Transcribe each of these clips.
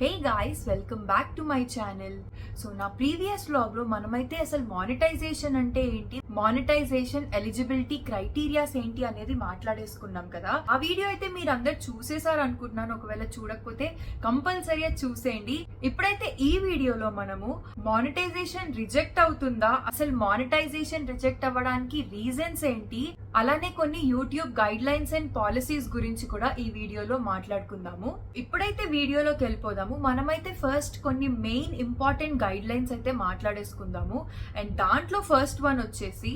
Hey guys welcome back to my channel so నా previous బ్లాగ్లో మనమైతే అసలు మానిటైజేషన్ అంటే ఏంటి? మానిటైజేషన్ ఎలిజిబిలిటీ క్రైటీరియాస్ ఏంటి అనేది మాట్లాడేసుకున్నాం కదా. ఆ వీడియో అయితే మీరు అందరు చూసేసారు అనుకుంటున్నాను ఒకవేళ చూడకపోతే కంపల్సరీ చూసేయండి. ఇప్పుడైతే ఈ వీడియోలో మనము మానిటైజేషన్ రిజెక్ట్ అవుతుందా? అసలు మానిటైజేషన్ రిజెక్ట్ అవ్వడానికి రీజన్స్ ఏంటి? అలానే కొన్ని YouTube guidelines and policies గురించి కూడా ఈ వీడియోలో మాట్లాడుకుందాము. ఇప్పుడైతే వీడియోలోకి వెళ్ళిపోదాము మనమైతే ఫస్ట్ కొన్ని మెయిన్ ఇంపార్టెంట్ గైడ్ లైన్స్ అయితే మాట్లాడేసుకుందాము. అండ్ దాంట్లో ఫస్ట్ వన్ వచ్చేసి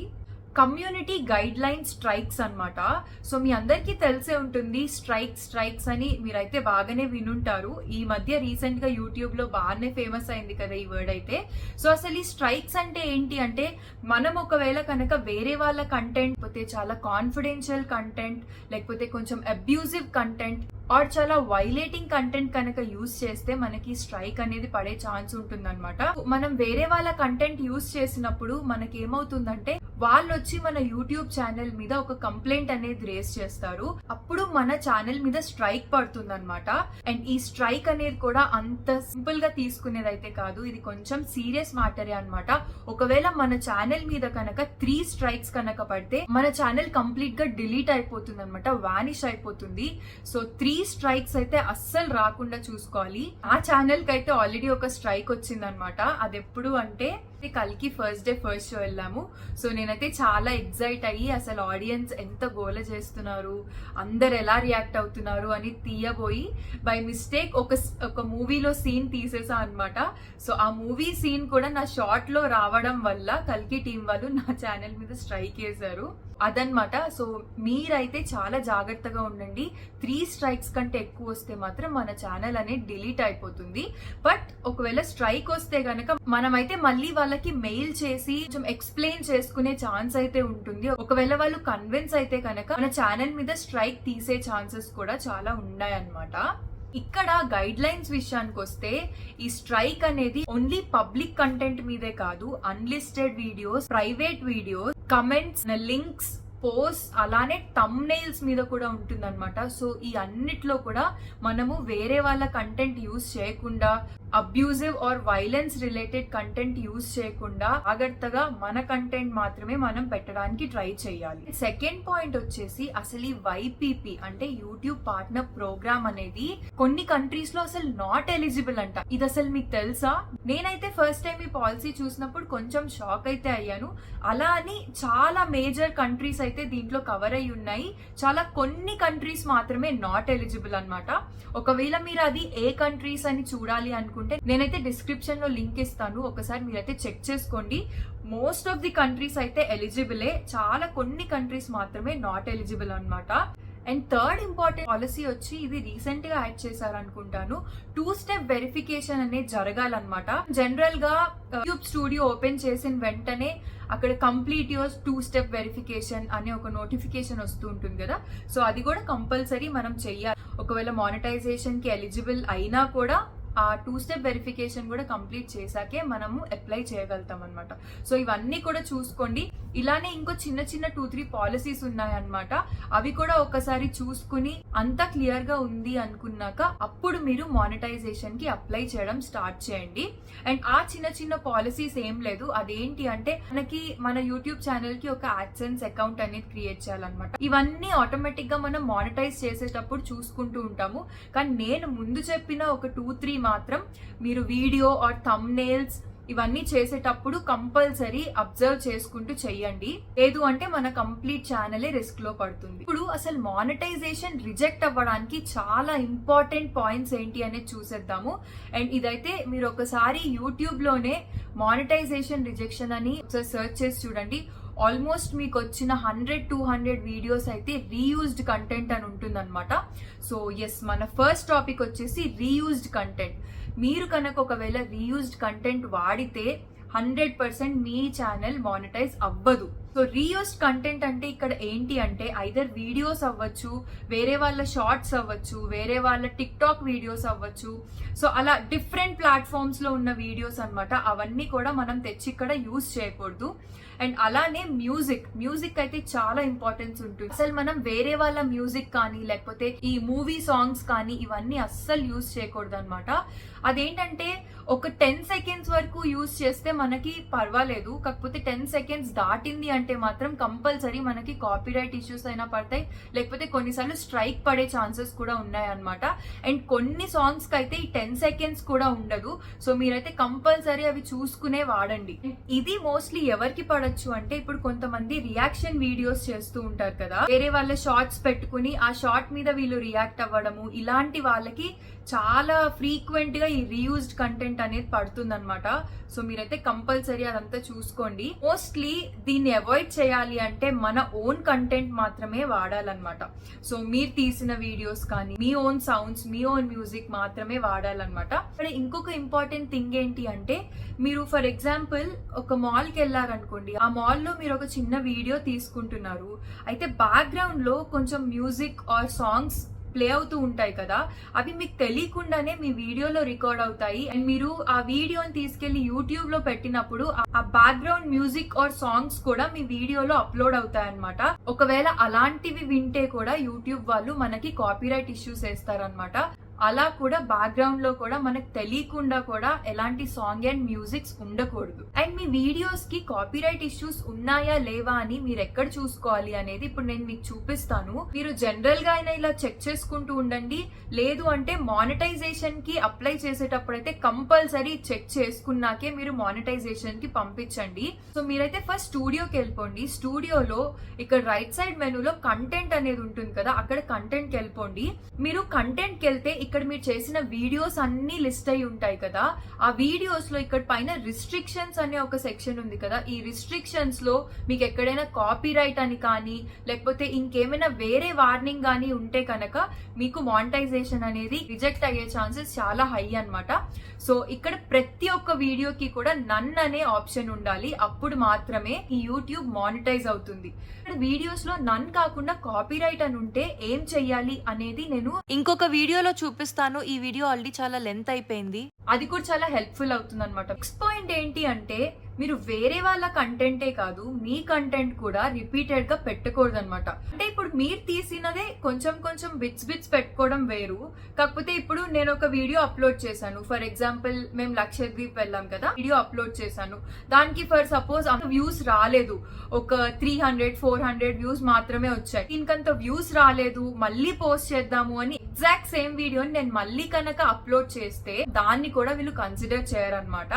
కమ్యూనిటీ గైడ్ లైన్ స్ట్రైక్స్ అనమాట సో మీ అందరికీ తెలిసే ఉంటుంది స్ట్రైక్ స్ట్రైక్స్ అని మీరైతే బాగానే వినుంటారు. ఈ మధ్య రీసెంట్గా యూట్యూబ్లో బాగానే ఫేమస్ అయింది కదా ఈ వర్డ్ అయితే. సో అసలు ఈ స్ట్రైక్స్ అంటే ఏంటి అంటే మనం ఒకవేళ కనుక వేరే వాళ్ళ కంటెంట్ లేకపోతే చాలా కాన్ఫిడెన్షియల్ కంటెంట్ లేకపోతే కొంచెం అబ్యూజివ్ కంటెంట్ ఆర్ చాలా వైలేటింగ్ కంటెంట్ కనుక యూస్ చేస్తే మనకి స్ట్రైక్ అనేది పడే ఛాన్స్ ఉంటుందన్నమాట. మనం వేరే వాళ్ళ కంటెంట్ యూస్ చేసినప్పుడు మనకి ఏమవుతుందంటే వాళ్ళు వచ్చి మన యూట్యూబ్ ఛానల్ మీద ఒక కంప్లైంట్ అనేది రేస్ చేస్తారు. అప్పుడు మన ఛానల్ మీద స్ట్రైక్ పడుతుంది అనమాట అండ్ ఈ స్ట్రైక్ అనేది కూడా అంత సింపుల్గా తీసుకునేది అయితే కాదు ఇది కొంచెం సీరియస్ మ్యాటరే అన్నమాట. ఒకవేళ మన ఛానల్ మీద కనుక త్రీ స్ట్రైక్స్ కనుక పడితే మన ఛానల్ కంప్లీట్గా డిలీట్ అయిపోతుంది అనమాట వానిష్ అయిపోతుంది. సో త్రీ స్ట్రైక్స్ అయితే అస్సలు రాకుండా చూసుకోవాలి. ఆ ఛానల్కి అయితే ఆల్రెడీ ఒక స్ట్రైక్ వచ్చిందనమాట అది ఎప్పుడు అంటే కల్కి ఫస్ట్ డే ఫస్ట్ షో వెళ్ళాము. సో నేనైతే చాలా ఎగ్జైట్ అయ్యి అసలు ఆడియన్స్ ఎంత గోల చేస్తున్నారు అందరు ఎలా రియాక్ట్ అవుతున్నారు అని తీయబోయి బై మిస్టేక్ ఒక ఒక మూవీలో సీన్ తీసేసా అనమాట సో ఆ మూవీ సీన్ కూడా నా షార్ట్లో రావడం వల్ల కల్కి టీం వాళ్ళు నా ఛానల్ మీద స్ట్రైక్ వేశారు అదనమాట సో మీరైతే చాలా జాగ్రత్తగా ఉండండి. త్రీ స్ట్రైక్స్ కంటే ఎక్కువ వస్తే మాత్రం మన ఛానల్ అనేది డిలీట్ అయిపోతుంది. బట్ ఒకవేళ స్ట్రైక్ వస్తే గనక మనమైతే మళ్ళీ వాళ్ళకి మెయిల్ చేసి కొంచెం ఎక్స్ప్లెయిన్ చేసుకునే ఛాన్స్ అయితే ఉంటుంది. ఒకవేళ వాళ్ళు కన్విన్స్ అయితే కనుక మన ఛానల్ మీద స్ట్రైక్ తీసే ఛాన్సెస్ కూడా చాలా ఉన్నాయన్నమాట. ఇక్కడ గైడ్ లైన్స్ విషయానికి వస్తే ఈ స్ట్రైక్ అనేది ఓన్లీ పబ్లిక్ కంటెంట్ మీదే కాదు unlisted videos private videos comments links పోస్ అలానే టమ్ నెయిల్స్ మీద కూడా ఉంటుందన్నమాట. సో ఈ అన్నిట్లో కూడా మనము వేరే వాళ్ళ కంటెంట్ యూస్ చేయకుండా abusive or violence related content use చేయకుండా జాగ్రత్తగా మన కంటెంట్ మాత్రమే మనం పెట్టడానికి ట్రై చేయాలి. సెకండ్ పాయింట్ వచ్చేసి అసలు ఈ వైపీపీ అంటే యూట్యూబ్ పార్ట్నర్ ప్రోగ్రామ్ అనేది కొన్ని కంట్రీస్లో అసలు నాట్ ఎలిజిబుల్ అంట. ఇది అసలు మీకు తెలుసా? నేనైతే ఫస్ట్ టైం ఈ పాలసీ చూసినప్పుడు కొంచెం షాక్ అయితే అయ్యాను. అలా అని చాలా మేజర్ కంట్రీస్ అయితే దీంట్లో కవర్ అయి ఉన్నాయి. చాలా కొన్ని కంట్రీస్ మాత్రమే నాట్ ఎలిజిబుల్ అనమాట ఒకవేళ మీరు అది ఏ కంట్రీస్ అని చూడాలి అనుకుంటే నేనైతే డిస్క్రిప్షన్లో లింక్ ఇస్తాను. ఒకసారి మీరైతే చెక్ చేసుకోండి. మోస్ట్ ఆఫ్ ది కంట్రీస్ అయితే ఎలిజిబులే చాలా కొన్ని కంట్రీస్ మాత్రమే నాట్ ఎలిజిబుల్ అనమాట అండ్ థర్డ్ ఇంపార్టెంట్ పాలసీ వచ్చి ఇది రీసెంట్గా యాడ్ చేశారు అనుకుంటాను టూ స్టెప్ వెరిఫికేషన్ అనేది జరగాలన్నమాట. జనరల్గా యూట్యూబ్ స్టూడియో ఓపెన్ చేసిన వెంటనే అక్కడ complete your two step verification అనే ఒక నోటిఫికేషన్ వస్తూ ఉంటుంది కదా. సో అది కూడా కంపల్సరీ మనం చెయ్యాలి. ఒకవేళ మానిటైజేషన్కి ఎలిజిబుల్ అయినా కూడా ఆ టూ స్టెప్ వెరిఫికేషన్ కూడా కంప్లీట్ చేశాకే మనము అప్లై చేయగలుగుతాం అనమాట సో ఇవన్నీ కూడా చూసుకోండి. ఇలానే ఇంకో చిన్న చిన్న టూ త్రీ పాలసీస్ ఉన్నాయన్నమాట. అవి కూడా ఒకసారి చూసుకుని అంతా క్లియర్గా ఉంది అనుకున్నాక అప్పుడు మీరు మానిటైజేషన్కి అప్లై చేయడం స్టార్ట్ చేయండి. అండ్ ఆ చిన్న చిన్న పాలసీస్ ఏం లేదు. అదేంటి అంటే మనకి మన యూట్యూబ్ ఛానల్కి ఒక యాక్సెన్స్ అకౌంట్ అనేది క్రియేట్ చేయాలన్నమాట. ఇవన్నీ ఆటోమేటిక్గా మనం మానిటైజ్ చేసేటప్పుడు చూసుకుంటూ ఉంటాము. కానీ నేను ముందు చెప్పిన ఒక టూ త్రీ మాత్రం మీరు వీడియో ఆర్ థమ్ నేల్స్ ఇవన్నీ చేసేటప్పుడు కంపల్సరీ అబ్జర్వ్ చేసుకుంటూ చెయ్యండి లేదు అంటే మన కంప్లీట్ ఛానలే రిస్క్లో పడుతుంది. ఇప్పుడు అసలు మానిటైజేషన్ రిజెక్ట్ అవ్వడానికి చాలా ఇంపార్టెంట్ పాయింట్స్ ఏంటి అనేది చూసేద్దాము. అండ్ ఇదైతే మీరు ఒకసారి యూట్యూబ్లోనే మానిటైజేషన్ రిజెక్షన్ అని సెర్చ్ చేసి చూడండి. ఆల్మోస్ట్ మీకు వచ్చిన హండ్రెడ్ టూ హండ్రెడ్ వీడియోస్ అయితే రీయూజ్డ్ కంటెంట్ అని ఉంటుందన్నమాట. సో ఎస్ మన ఫస్ట్ టాపిక్ వచ్చేసి రీయూజ్డ్ కంటెంట్ మీరు కనుక ఒకవేళ రీయూజ్డ్ కంటెంట్ వాడితే హండ్రెడ్ పర్సెంట్ మీ ఛానల్ మానిటైజ్ అవ్వదు. సో రీయూస్డ్ కంటెంట్ అంటే ఇక్కడ ఏంటి అంటే ఐదర్ వీడియోస్ అవ్వచ్చు వేరే వాళ్ళ షార్ట్స్ అవ్వచ్చు వేరే వాళ్ళ టిక్ టాక్ వీడియోస్ అవ్వచ్చు. సో అలా డిఫరెంట్ ప్లాట్ఫామ్స్లో ఉన్న వీడియోస్ అనమాట అవన్నీ కూడా మనం తెచ్చి ఇక్కడ యూజ్ చేయకూడదు. అండ్ అలానే మ్యూజిక్ మ్యూజిక్ అయితే చాలా ఇంపార్టెన్స్ ఉంటుంది. అసలు మనం వేరే వాళ్ళ మ్యూజిక్ కానీ లేకపోతే ఈ మూవీ సాంగ్స్ కానీ ఇవన్నీ అస్సలు యూజ్ చేయకూడదు అనమాట అదేంటంటే ఒక టెన్ సెకండ్స్ వరకు యూజ్ చేస్తే మనకి పర్వాలేదు కాకపోతే టెన్ సెకండ్స్ దాటింది అంటే మాత్రం కంపల్సరీ మనకి కాపీరైట్ ఇష్యూస్ అయినా పడతాయి. లేకపోతే కొన్నిసార్లు స్ట్రైక్ పడే ఛాన్సెస్ కూడా ఉన్నాయన్నమాట. అండ్ కొన్ని సాంగ్స్కి అయితే ఈ టెన్ సెకండ్స్ కూడా ఉండదు. సో మీరైతే కంపల్సరీ అవి చూసుకునే వాడండి. ఇది మోస్ట్లీ ఎవరికి పడచ్చు అంటే ఇప్పుడు కొంతమంది రియాక్షన్ వీడియోస్ చేస్తూ ఉంటారు కదా. వేరే వాళ్ళ షార్ట్స్ పెట్టుకుని ఆ షార్ట్ మీద వీళ్ళు రియాక్ట్ అవ్వడము ఇలాంటి వాళ్ళకి చాలా ఫ్రీక్వెంట్గా ఈ రీయూజ్డ్ కంటెంట్ అనేది పడుతుంది అనమాట సో మీరైతే కంపల్సరీ అదంతా చూసుకోండి. మోస్ట్లీ దీన్ని అవాయిడ్ చేయాలి అంటే మన ఓన్ కంటెంట్ మాత్రమే వాడాలన్నమాట. సో మీరు తీసిన వీడియోస్ కానీ మీ ఓన్ సౌండ్స్ మీ ఓన్ మ్యూజిక్ మాత్రమే వాడాలన్నమాట. ఇక్కడ ఇంకొక ఇంపార్టెంట్ థింగ్ ఏంటి అంటే మీరు ఫర్ ఎగ్జాంపుల్ ఒక మాల్కి వెళ్ళారనుకోండి ఆ మాల్లో మీరు ఒక చిన్న వీడియో తీసుకుంటున్నారు. అయితే బ్యాక్గ్రౌండ్లో కొంచెం మ్యూజిక్ ఆర్ సాంగ్స్ ప్లే అవుతూ ఉంటాయి కదా అవి మీకు తెలియకుండానే మీ వీడియోలో రికార్డ్ అవుతాయి. అండ్ మీరు ఆ వీడియోని తీసుకెళ్ళి యూట్యూబ్లో పెట్టినప్పుడు ఆ- బ్యాక్గ్రౌండ్ మ్యూజిక్ ఆర్ సాంగ్స్ కూడా మీ వీడియోలో అప్లోడ్ అవుతాయి అనమాట ఒకవేళ అలాంటివి వింటే కూడా యూట్యూబ్ వాళ్ళు మనకి కాపీరైట్ ఇష్యూస్ వేస్తారనమాట అలా కూడా బ్యాక్గ్రౌండ్లో కూడా మనకు తెలియకుండా కూడా ఎలాంటి సాంగ్ అండ్ మ్యూజిక్స్ ఉండకూడదు. అండ్ మీ వీడియోస్కి కాపీరైట్ ఇష్యూస్ ఉన్నాయా లేవా అని మీరు ఎక్కడ చూసుకోవాలి అనేది ఇప్పుడు నేను మీకు చూపిస్తాను. మీరు జనరల్గా అయినా ఇలా చెక్ చేసుకుంటూ ఉండండి. లేదు అంటే మానిటైజేషన్కి అప్లై చేసేటప్పుడు అయితే కంపల్సరీ చెక్ చేసుకున్నాకే మీరు మానిటైజేషన్కి పంపించండి. సో మీరైతే ఫస్ట్ స్టూడియోకి వెళ్ళిపోండి. స్టూడియోలో ఇక్కడ రైట్ సైడ్ మెనూలో కంటెంట్ అనేది ఉంటుంది కదా అక్కడ కంటెంట్కి వెళ్ళిపోండి. మీరు కంటెంట్కి వెళ్తే ఇక్కడ మీరు చేసిన వీడియోస్ అన్ని లిస్ట్ అయి ఉంటాయి కదా. ఆ వీడియోస్లో ఇక్కడ పైన రిస్ట్రిక్షన్స్ అనే ఒక సెక్షన్ ఉంది కదా. ఈ రిస్ట్రిక్షన్స్లో మీకు ఎక్కడైనా కాపీ రైట్ అని కానీ లేకపోతే ఇంకేమైనా వేరే వార్నింగ్ కానీ ఉంటే కనుక మీకు మానిటైజేషన్ అనేది రిజెక్ట్ అయ్యే ఛాన్సెస్ చాలా హై అన్నమాట. సో ఇక్కడ ప్రతి ఒక్క వీడియోకి కూడా నన్ అనే ఆప్షన్ ఉండాలి. అప్పుడు మాత్రమే ఈ యూట్యూబ్ మానిటైజ్ అవుతుంది. ఇక్కడ వీడియోస్లో నన్ కాకుండా కాపీరైట్ అని ఉంటే ఏం చెయ్యాలి అనేది నేను ఇంకొక వీడియోలో చూపిస్తాను. ఈ వీడియో ఆల్రెడీ చాలా లెంత్ అయిపోయింది. అది కూడా చాలా హెల్ప్ఫుల్ అవుతుంది అనమాట నెక్స్ట్ పాయింట్ ఏంటి అంటే మీరు వేరే వాళ్ళ కంటెంటే కాదు మీ కంటెంట్ కూడా రిపీటెడ్గా పెట్టకూడదు అనమాట అంటే ఇప్పుడు మీరు తీసినదే కొంచెం కొంచెం బిట్స్ బిట్స్ పెట్టుకోవడం వేరు. కాకపోతే ఇప్పుడు నేను ఒక వీడియో అప్లోడ్ చేశాను. ఫర్ ఎగ్జాంపుల్ మేము లక్షద్వీప్ వెళ్ళాం కదా వీడియో అప్లోడ్ చేశాను. దానికి ఫర్ సపోజ్ అంత వ్యూస్ రాలేదు. ఒక three hundred four hundred views మాత్రమే వచ్చాయి. దీనికంత వ్యూస్ రాలేదు. మళ్ళీ పోస్ట్ చేద్దాము అని ఎగ్జాక్ట్ సేమ్ వీడియోని నేను మళ్ళీ కనుక అప్లోడ్ చేస్తే దాన్ని కూడా వీళ్ళు కన్సిడర్ చేయరనమాట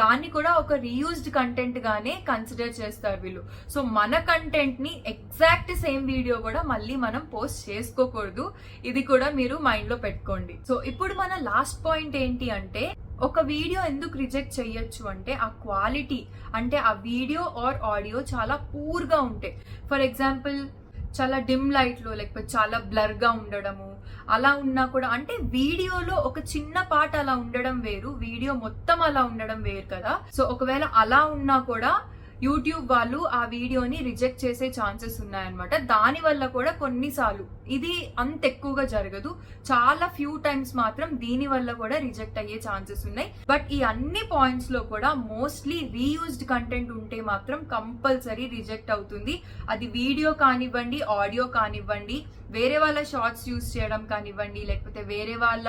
దాన్ని కూడా ఒక రీయూజ్డ్ కంటెంట్ గానే కన్సిడర్ చేస్తారు వీళ్ళు. సో మన కంటెంట్ని ఎగ్జాక్ట్ సేమ్ వీడియో కూడా మళ్ళీ మనం పోస్ట్ చేసుకోకూడదు. ఇది కూడా మీరు మైండ్లో పెట్టుకోండి. సో ఇప్పుడు మన లాస్ట్ పాయింట్ ఏంటి అంటే ఒక వీడియో ఎందుకు రిజెక్ట్ చేయొచ్చు అంటే ఆ క్వాలిటీ అంటే ఆ వీడియో ఆర్ ఆడియో చాలా పూర్గా ఉంటాయి ఫర్ ఎగ్జాంపుల్ చాలా డిమ్ లైట్లో లేకపోతే చాలా బ్లర్గా ఉండడము అలా ఉన్నా కూడా అంటే వీడియోలో ఒక చిన్న పాట అలా ఉండడం వేరు వీడియో మొత్తం అలా ఉండడం వేరు కదా. సో ఒకవేళ అలా ఉన్నా కూడా యూట్యూబ్ వాళ్ళు ఆ వీడియోని రిజెక్ట్ చేసే ఛాన్సెస్ ఉన్నాయన్నమాట. దానివల్ల కూడా కొన్నిసార్లు ఇది అంత ఎక్కువగా జరగదు. చాలా ఫ్యూ టైమ్స్ మాత్రం దీని వల్ల కూడా రిజెక్ట్ అయ్యే ఛాన్సెస్ ఉన్నాయి. బట్ ఈ అన్ని పాయింట్స్లో కూడా మోస్ట్లీ రీయూజ్డ్ కంటెంట్ ఉంటే మాత్రం కంపల్సరీ రిజెక్ట్ అవుతుంది. అది వీడియో కానివ్వండి ఆడియో కానివ్వండి వేరే వాళ్ళ షార్ట్స్ యూస్ చేయడం కానివ్వండి లేకపోతే వేరే వాళ్ళ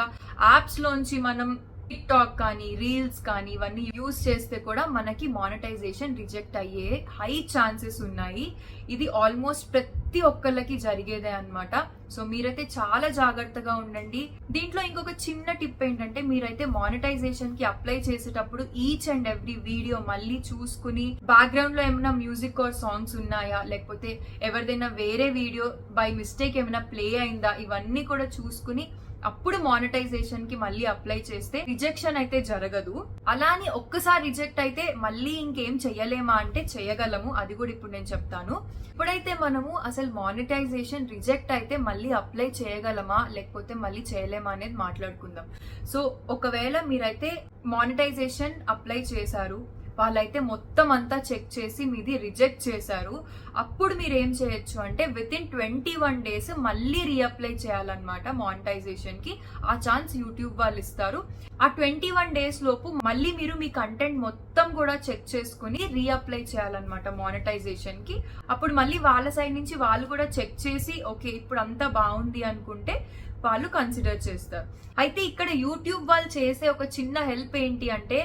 యాప్స్ లోంచి మనం టిక్ టాక్ కానీ రీల్స్ కానీ ఇవన్నీ యూస్ చేస్తే కూడా మనకి మానిటైజేషన్ రిజెక్ట్ అయ్యే హై ఛాన్సెస్ ఉన్నాయి. ఇది ఆల్మోస్ట్ ప్రతి ఒక్కళ్ళకి జరిగేదే అన్నమాట. సో మీరైతే చాలా జాగ్రత్తగా ఉండండి. దీంట్లో ఇంకొక చిన్న టిప్ ఏంటంటే మీరైతే మానిటైజేషన్కి అప్లై చేసేటప్పుడు ఈచ్ అండ్ ఎవ్రీ వీడియో మళ్ళీ చూసుకుని బ్యాక్గ్రౌండ్లో ఏమైనా మ్యూజిక్ ఆర్ సాంగ్స్ ఉన్నాయా? లేకపోతే ఎవరిదైనా వేరే వీడియో బై మిస్టేక్ ఏమైనా ప్లే అయిందా? ఇవన్నీ కూడా చూసుకుని అప్పుడు మానిటైజేషన్కి మళ్ళీ అప్లై చేస్తే రిజెక్షన్ అయితే జరగదు. అలాని ఒక్కసారి రిజెక్ట్ అయితే మళ్ళీ ఇంకేం చెయ్యలేమా అంటే చేయగలము అది కూడా ఇప్పుడు నేను చెప్తాను. ఇప్పుడైతే మనము అసలు మానిటైజేషన్ రిజెక్ట్ అయితే మళ్ళీ అప్లై చేయగలమా? లేకపోతే మళ్ళీ చేయలేమా అనేది మాట్లాడుకుందాం. సో ఒకవేళ మీరైతే మానిటైజేషన్ అప్లై చేశారు వాళ్ళైతే మొత్తం అంతా చెక్ చేసి మీది రిజెక్ట్ చేశారు. అప్పుడు మీరు ఏం చేయొచ్చు అంటే within twenty one days మళ్ళీ రీఅప్లై చేయాలన్నమాట మానిటైజేషన్కి. ఆ ఛాన్స్ యూట్యూబ్ వాళ్ళు ఇస్తారు. ఆ ట్వంటీ వన్ డేస్ లోపు మళ్ళీ మీరు మీ కంటెంట్ మొత్తం కూడా చెక్ చేసుకుని రీఅప్లై చేయాలన్నమాట మానిటైజేషన్కి. అప్పుడు మళ్ళీ వాళ్ళ సైడ్ నుంచి వాళ్ళు కూడా చెక్ చేసి ఓకే ఇప్పుడు అంతా బాగుంది అనుకుంటే వాళ్ళు కన్సిడర్ చేస్తారు. అయితే ఇక్కడ యూట్యూబ్ వాళ్ళు చేసే ఒక చిన్న హెల్ప్ ఏంటి అంటే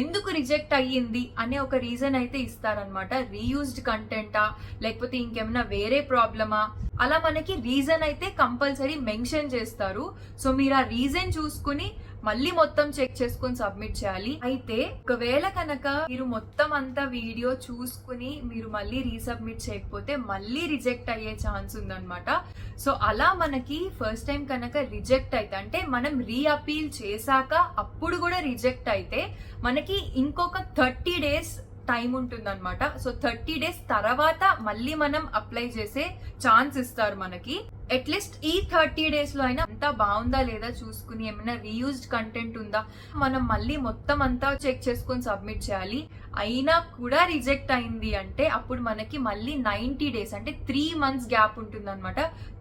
ఎందుకు రిజెక్ట్ అయ్యింది అనే ఒక రీజన్ అయితే ఇస్తారనమాట రీయూజ్డ్ కంటెంటా లేకపోతే ఇంకేమైనా వేరే ప్రాబ్లమా అలా మనకి రీజన్ అయితే కంపల్సరీ మెన్షన్ చేస్తారు. సో మీరు ఆ రీజన్ చూసుకుని మళ్ళీ మొత్తం చెక్ చేసుకుని సబ్మిట్ చేయాలి. అయితే ఒకవేళ కనుక మీరు మొత్తం అంతా వీడియో చూసుకుని మీరు మళ్ళీ రీసబ్మిట్ చేయకపోతే మళ్ళీ రిజెక్ట్ అయ్యే ఛాన్స్ ఉందన్నమాట. సో అలా మనకి ఫస్ట్ టైం కనుక రిజెక్ట్ అయితే అంటే మనం రీ అపీల్ చేశాక అప్పుడు కూడా రిజెక్ట్ అయితే మనకి ఇంకొక థర్టీ డేస్ టైం ఉంటుందన్నమాట. సో థర్టీ డేస్ తర్వాత మళ్ళీ మనం అప్లై చేసే ఛాన్స్ ఇస్తారు మనకి. అట్లీస్ట్ ఈ థర్టీ డేస్లో అయినా అంతా బాగుందా లేదా చూసుకుని ఏమైనా రీయూజ్డ్ కంటెంట్ ఉందా? మనం మళ్ళీ మొత్తం అంతా చెక్ చేసుకొని సబ్మిట్ చేయాలి. అయినా కూడా రిజెక్ట్ అయింది అంటే అప్పుడు మనకి మళ్ళీ నైన్టీ డేస్ అంటే త్రీ మంత్స్ గ్యాప్ ఉంటుంది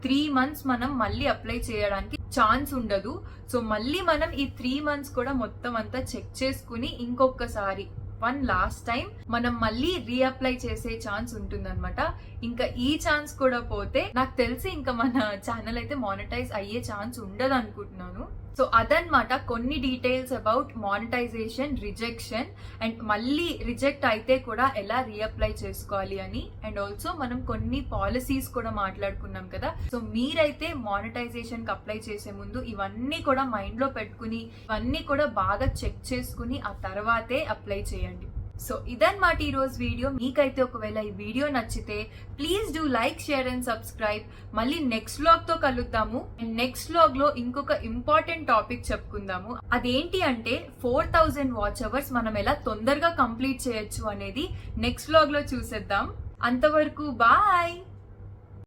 త్రీ మంత్స్ మనం మళ్ళీ అప్లై చేయడానికి ఛాన్స్ ఉండదు. సో మళ్ళీ మనం ఈ త్రీ మంత్స్ కూడా మొత్తం అంతా చెక్ చేసుకుని ఇంకొకసారి వన్ లాస్ట్ టైం మనం మళ్ళీ రీఅప్లై చేసే ఛాన్స్ ఉంటుందన్నమాట. ఇంకా ఈ ఛాన్స్ కూడా పోతే నాకు తెలిసి ఇంకా మన ఛానల్ అయితే మానిటైజ్ అయ్యే ఛాన్స్ ఉండదు అనుకుంటున్నాను సో అదనమాట కొన్ని details about monetization rejection and మళ్ళీ రిజెక్ట్ అయితే కూడా ఎలా రీఅప్లై చేసుకోవాలి అని అండ్ ఆల్సో మనం కొన్ని పాలసీస్ కూడా మాట్లాడుకున్నాం కదా. సో మీరైతే మానిటైజేషన్కి అప్లై చేసే ముందు ఇవన్నీ కూడా మైండ్లో పెట్టుకుని ఇవన్నీ కూడా బాగా చెక్ చేసుకుని ఆ తర్వాతే అప్లై చేయండి. సో ఇదన్నమాట ఈరోజు వీడియో. మీకైతే ఒకవేళ ఈ వీడియో నచ్చితే please do like share and subscribe మళ్ళీ నెక్స్ట్ వ్లాగ్తో కలుద్దాము. అండ్ నెక్స్ట్ వ్లాగ్లో ఇంకొక ఇంపార్టెంట్ టాపిక్ చెప్పుకుందాము. అదేంటి అంటే ఫోర్ థౌజండ్ వాచ్ అవర్స్ మనం ఎలా తొందరగా కంప్లీట్ చేయొచ్చు అనేది నెక్స్ట్ వ్లాగ్లో చూసేద్దాం. అంతవరకు బాయ్